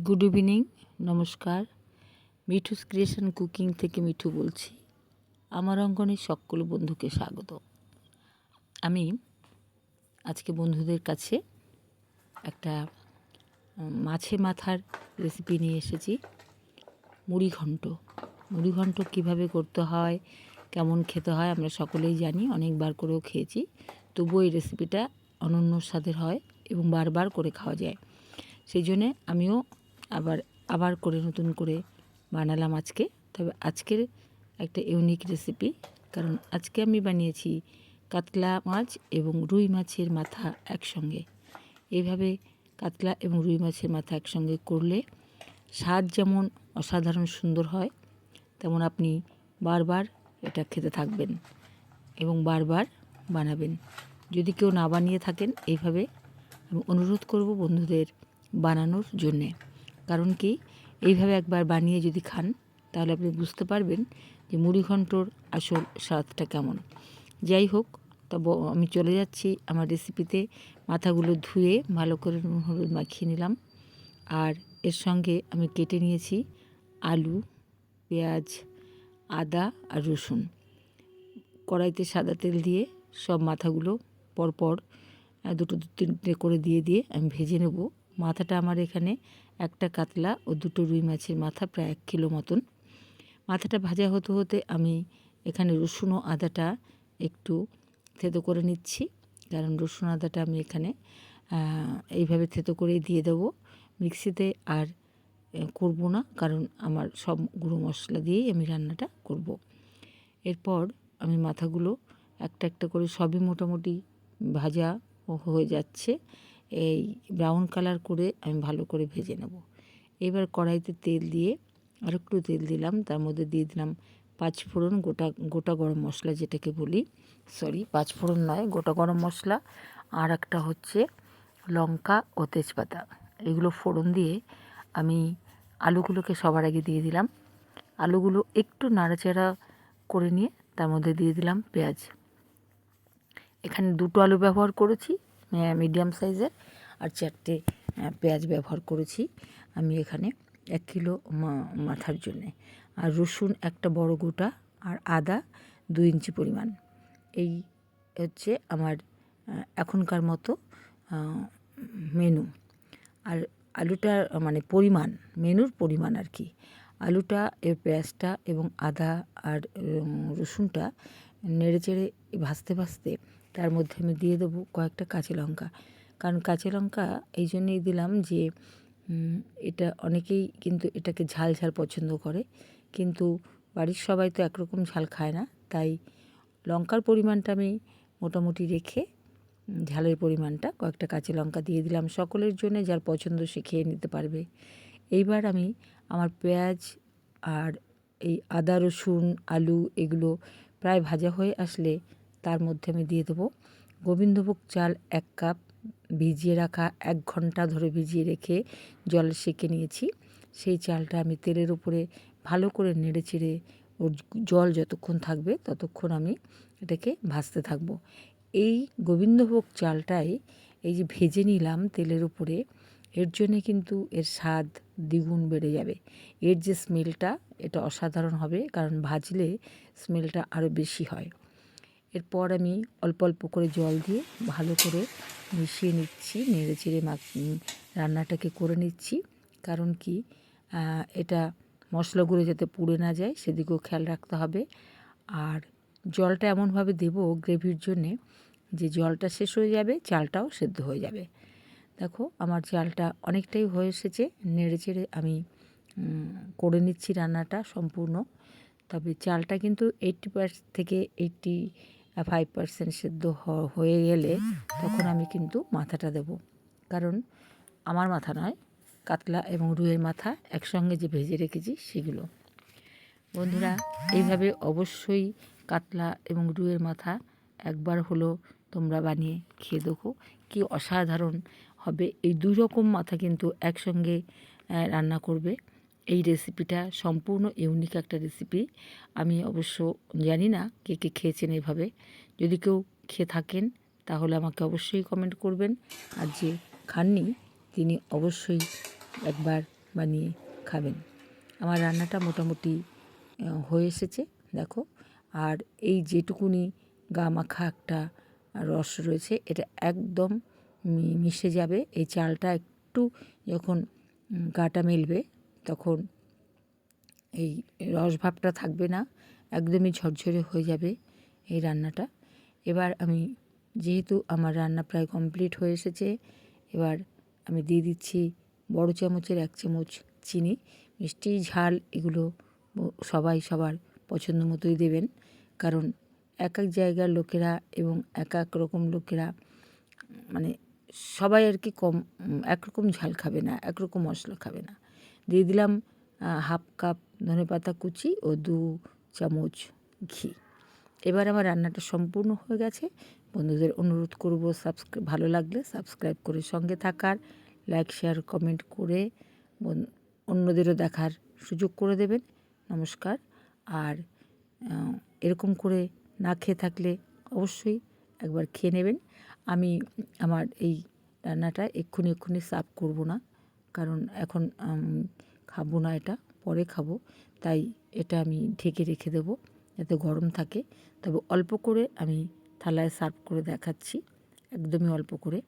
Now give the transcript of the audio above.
Good evening নমস্কার। Mithu's creation cooking থেকে মিঠু বলছি। আমার অঙ্গনের সকল বন্ধুকে স্বাগত। আমি আজকে বন্ধুদের কাছে একটা মাছে মাথার রেসিপি নিয়ে এসেছি। মুড়ি ঘন্ট। মুড়ি ঘন্ট কীভাবে করতে হয়, কেমন খেতে হয় আমরা সকলেই জানি, অনেকবার করেও খেয়েছি। তবুও এই রেসিপিটা অনন্য স্বাদের হয় এবং বারবার করে খাওয়া যায়। সেই জন্যে আমিও আবার আবার করে নতুন করে বানালাম আজকে। তবে আজকের একটা ইউনিক রেসিপি কারণ আজকে আমি বানিয়েছি কাতলা মাছ এবং রুই মাছের মাথা একসঙ্গে। এইভাবে কাতলা এবং রুই মাছের মাথা একসঙ্গে করলে স্বাদ যেমন অসাধারণ সুন্দর হয়, তেমন আপনি বারবার এটা খেতে থাকবেন এবং বারবার বানাবেন। যদি কেউ না বানিয়ে থাকেন এইভাবে আমি অনুরোধ করব বন্ধুদের বানানোর জন্যে। কারণ কি? এইভাবে একবার বানিয়ে যদি খান, তাহলে আপনি বুঝতে পারবেন যে মুড়িঘণ্টর আসল স্বাদটা কেমন। যাই হোক, তবে আমি চলে যাচ্ছি আমার রেসিপিতে। মাথাগুলো ধুয়ে ভালো করে নুন, হলুদ মাখিয়ে নিলাম। আর এর সঙ্গে আমি কেটে নিয়েছি আলু, পেঁয়াজ, আদা আর রসুন। কড়াইতে সাদা তেল দিয়ে সব মাথাগুলো পরপর দুটো দু তিনটে করে দিয়ে দিয়ে আমি ভেজে নেব। মাথাটা আমার এখানে একটা কাতলা ও দুটো রুই মাছের মাথা প্রায় এক কিলো মতন। মাথাটা ভাজা হতে হতে আমি এখানে রসুন ও আদাটা একটু থেতো করে নিচ্ছি। কারণ রসুন আদাটা আমি এখানে এইভাবে থেতো করে দিয়ে দেবো। মিক্সিতে আর করব না, কারণ আমার সব গুঁড়ো মশলা দিয়েই আমি রান্নাটা করব। এরপর আমি মাথাগুলো একটা একটা করে সবই মোটামুটি ভাজা হয়ে যাচ্ছে। এই ব্রাউন কালার করে আমি ভালো করে ভেজে নেব। এবার কড়াইতে তেল দিয়ে আর একটু তেল দিলাম, তার মধ্যে দিয়ে দিলাম পাঁচ ফোড়ন গোটা গোটা গরম মশলা যেটাকে বলি। সরি পাঁচ ফোড়ন নয়, গোটা গরম মশলা আর একটা হচ্ছে লঙ্কা ও তেজপাতা। এগুলো ফোড়ন দিয়ে আমি আলুগুলোকে সবার আগে দিয়ে দিলাম। আলুগুলো একটু নাড়াচাড়া করে নিয়ে তার মধ্যে দিয়ে দিলাম পেঁয়াজ। এখানে দুটো আলু ব্যবহার করেছি মিডিয়াম সাইজের আর চারটে পেঁয়াজ ব্যবহার করেছি আমি এখানে এক কিলো মাথার জন্যে। আর রসুন একটা বড় গোটা আর আদা দুই ইঞ্চি পরিমাণ। এই হচ্ছে আমার এখনকার মতো মেনু আর আলুটার মানে পরিমাণ মেনুর পরিমাণ আর কি। আলুটা, এর পেঁয়াজটা এবং আদা আর রসুনটা নেড়ে চেড়ে ভাজতে ভাজতে তার মধ্যে আমি দিয়ে দেবো কয়েকটা কাঁচা লঙ্কা। কারণ কাঁচা লঙ্কা এই জন্যই দিলাম যে এটা অনেকেই কিন্তু এটাকে ঝাল ঝাল পছন্দ করে। কিন্তু বাড়ির সবাই তো একরকম ঝাল খায় না। তাই লঙ্কার পরিমাণটা আমি মোটামুটি রেখে, ঝালের পরিমাণটা কয়েকটা কাঁচা লঙ্কা দিয়ে দিলাম। সকলের জন্য যার পছন্দ সে খেয়ে নিতে পারবে। এইবার আমি আমার পেঁয়াজ আর এই আদা, রসুন, আলু এগুলো প্রায় ভাজা হয়ে আসলে তার মধ্যে আমি দিয়ে দেবো গোবিন্দভোগ চাল এক কাপ, ভিজিয়ে রাখা এক ঘণ্টা ধরে ভিজিয়ে রেখে জল সেঁকে নিয়েছি। সেই চালটা আমি তেলের উপরে ভালো করে নেড়ে চেড়ে ওর জল যতক্ষণ থাকবে ততক্ষণ আমি এটাকে ভাজতে থাকব। এই গোবিন্দভোগ চালটাই এই যে ভেজে নিলাম তেলের উপরে, এর জন্যে কিন্তু এর স্বাদ দ্বিগুণ বেড়ে যাবে। এর যে স্মেলটা, এটা অসাধারণ হবে, কারণ ভাজলে স্মেলটা আরও বেশি হয়। এরপর আমি অল্প অল্প করে জল দিয়ে ভালো করে মিশিয়ে নিচ্ছি, নেড়ে চেড়ে রান্নাটাকে করে নিচ্ছি। কারণ কি এটা মশলাগুলো যাতে পুড়ে না যায় সেদিকেও খেয়াল রাখতে হবে। আর জলটা এমনভাবে দেব গ্রেভির জন্যে যে জলটা শেষ হয়ে যাবে, চালটাও সেদ্ধ হয়ে যাবে। দেখো, আমার চালটা অনেকটাই হয়ে এসেছে, নেড়ে চেড়ে আমি করে নিচ্ছি রান্নাটা সম্পূর্ণ। তবে চালটা কিন্তু এইটটি থেকে এইটটি ফাইভ পার্সেন্ট সেদ্ধ হয়ে গেলে তখন আমি কিন্তু মাথাটা দেব। কারণ আমার মাথা নয়, কাতলা এবং রুইয়ের মাথা একসঙ্গে যে ভেজে রেখেছি সেগুলো। বন্ধুরা, এইভাবে অবশ্যই কাতলা এবং রুইয়ের মাথা একবার হলো তোমরা বানিয়ে খেয়ে দেখো। কি অসাধারণ হবে। এই দুই রকম মাথা কিন্তু একসঙ্গে রান্না করবে। এই রেসিপিটা সম্পূর্ণ ইউনিক একটা রেসিপি আমি অবশ্য জানি না কে কে খেয়েছেন এইভাবে যদি কেউ খেয়ে থাকেন, তাহলে আমাকে অবশ্যই কমেন্ট করবেন। আর যে খাননি, তিনি অবশ্যই একবার বানিয়ে খাবেন। আমার রান্নাটা মোটামুটি হয়ে এসেছে, দেখো। আর এই যেটুকুনি গা মাখা একটা রস রয়েছে, এটা একদম মিশে যাবে। এই চালটা একটু যখন গাটা মেলবে তখন এই রস ভাবটা থাকবে না, একদমই ঝরঝরে হয়ে যাবে এই রান্নাটা। এবার আমি যেহেতু আমার রান্না প্রায় কমপ্লিট হয়ে এসেছে, এবার আমি দিয়ে দিচ্ছি বড় চামচের এক চামচ চিনি, মিষ্টি, ঝাল এগুলো সবাই সবার পছন্দ মতোই দেবেন। কারণ এক এক জায়গার লোকেরা এবং এক এক রকম লোকেরা মানে সবাই আর কি কম একরকম ঝাল খাবে না একরকম মশলা খাবে না। দিয়ে দিলাম হাফ কাপ ধনেপাতা কুচি ও দু চামচ ঘি। এবার আমার রান্নাটা সম্পূর্ণ হয়ে গেছে। বন্ধুদের অনুরোধ করব সাবস্ক্রাইব ভালো লাগলে সাবস্ক্রাইব করে সঙ্গে থাকার, লাইক, শেয়ার, কমেন্ট করে অন্যদেরও দেখার সুযোগ করে দেবেন। নমস্কার। আর এরকম করে না খেয়ে থাকলে অবশ্যই একবার খেয়ে নেবেন। আমি, আমার এই রান্নাটা এক্ষুনি এক্ষুনি সার্ভ করব না। কারণ এখন খাব না এটা, পরে খাব। তাই এটা আমি ঢেকে রেখে দেব যাতে গরম থাকে। তবে অল্প করে আমি থালায় সার্ভ করে দেখাচ্ছি, একদমই অল্প করে।